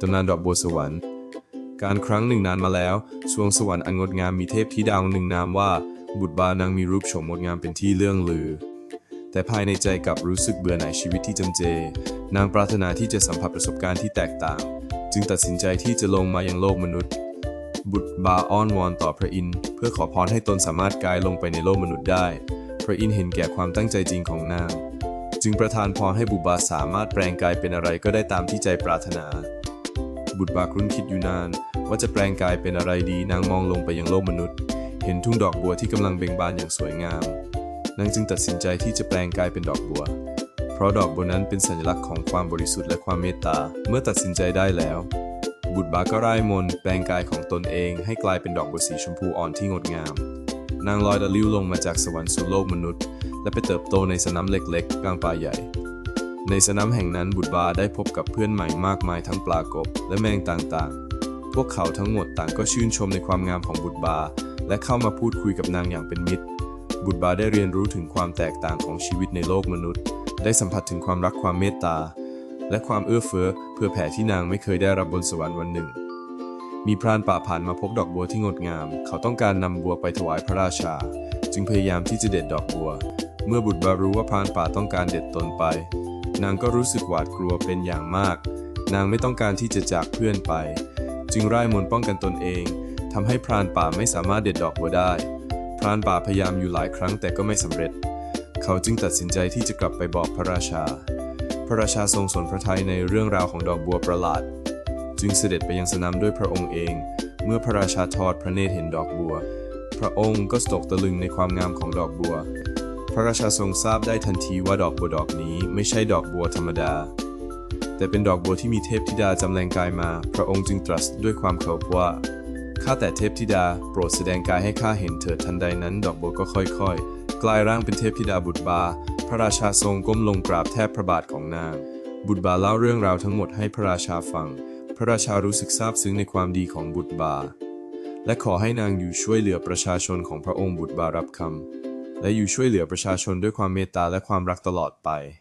ตำนานดอกบัวสวรรค์ การครั้งหนึ่งนานมาแล้ว สวงสวรรค์อันงดงามมีเทพธิดาองค์หนึ่งนามว่า บุตรบานางมีรูปโฉมงดงามเป็นที่เลื่องลือ แต่ภายในใจกลับรู้สึกเบื่อหน่ายชีวิตที่จำเจ นางปรารถนาที่จะสัมผัสประสบการณ์ที่แตกต่าง จึงตัดสินใจที่จะลงมายังโลกมนุษย์ บุตรบาอ้อนวอนต่อพระอินทร์เพื่อขอพรให้ตนสามารถกายลงไปในโลกมนุษย์ได้ พระอินทร์เห็นแก่ความตั้งใจจริงของนางจึงประทานพรให้บุตรบาสามารถแปลงกายเป็นอะไรก็ได้ตามที่ใจปรารถนา บุตรบาครุ่นคิดอยู่นาน ว่าจะแปลงกายเป็นอะไรดีนางมองลงไปยังโลกมนุษย์ เห็นทุ่งดอกบัวที่กำลังเบ่งบานอย่างสวยงาม นางจึงตัดสินใจที่จะแปลงกายเป็นดอกบัว เพราะดอกบัวนั้นเป็นสัญลักษณ์ของความบริสุทธิ์และความเมตตา เมื่อตัดสินใจได้แล้ว บุตรบาก็ร่ายมนแปลงกายของตนเองให้กลายเป็นดอกบัวสีชมพูอ่อนที่งดงาม นางลอยดะลิ้วลงมาจากสวรรค์สู่โลกมนุษย์ และไปเติบโตในสนามเล็กๆ กลางป่าใหญ่ ในสนามแห่งนั้นบุตรบาได้พบกับเพื่อนใหม่มากมายทั้งปลากบและแมงต่างๆ พวกเขาทั้งหมดต่างก็ชื่นชมในความงามของบุตรบา และเข้ามาพูดคุยกับนางอย่างเป็นมิตร บุตรบาได้เรียนรู้ถึงความแตกต่างของชีวิตในโลกมนุษย์ ได้สัมผัสถึงความรักความเมตตา และความเอื้อเฟื้อเพื่อแผ่ที่นางไม่เคยได้รับบนสวรรค์วันหนึ่ง มีพรานป่าผ่านมาพบดอกบัวที่งดงาม เขาต้องการนำบัวไปถวายพระราชา จึงพยายามที่จะเด็ดดอกบัว เมื่อบุตรบารู้ว่าพรานป่าต้องการเด็ดตนไป นางก็รู้สึกหวาดกลัวเป็นอย่างมาก นางไม่ต้องการที่จะจากเพื่อนไป จึงร่ายมนต์ป้องกันตนเองทำให้พรานป่าไม่สามารถเด็ดดอกบัวได้ พรานป่าพยายามอยู่หลายครั้งแต่ก็ไม่สำเร็จ เขาจึงตัดสินใจที่จะกลับไปบอกพระราชา พระราชาทรงสนพระทัยในเรื่องราวของดอกบัวประหลาด จึงเสด็จไปยังสนามด้วยพระองค์เอง เมื่อพระราชาทอดพระเนตรเห็นดอกบัว พระองค์ก็ตกตะลึงในความงามของดอกบัว ระราชาทรงทราบได้ทันทีว่าดอกบัวดอกนี้ไม่ใช่ดอกบัวธรรมดา แต่เป็นดอกบัวที่มีเทพธิดาจำแรงกายมา พระองค์จึงตรัสด้วยความเคารพว่าข้าแต่เทพธิดาโปรดแสดงกายให้ข้าเห็นเถิดทันใดนั้น ดอกบัวก็ค่อยๆ กลายร่างเป็นเทพธิดาบุตรบา พระราชาทรงก้มลงกราบแทบพระบาทของนาง บุตรบาเล่าเรื่องราวทั้งหมดให้พระราชาฟัง พระราชารู้สึกซาบซึ้งในความดีของบุตรบา และขอให้นางอยู่ช่วยเหลือประชาชนของพระองค์บุตรบารับคำ และอยู่ช่วยเหลือประชาชนด้วยความเมตตาและความรักตลอดไป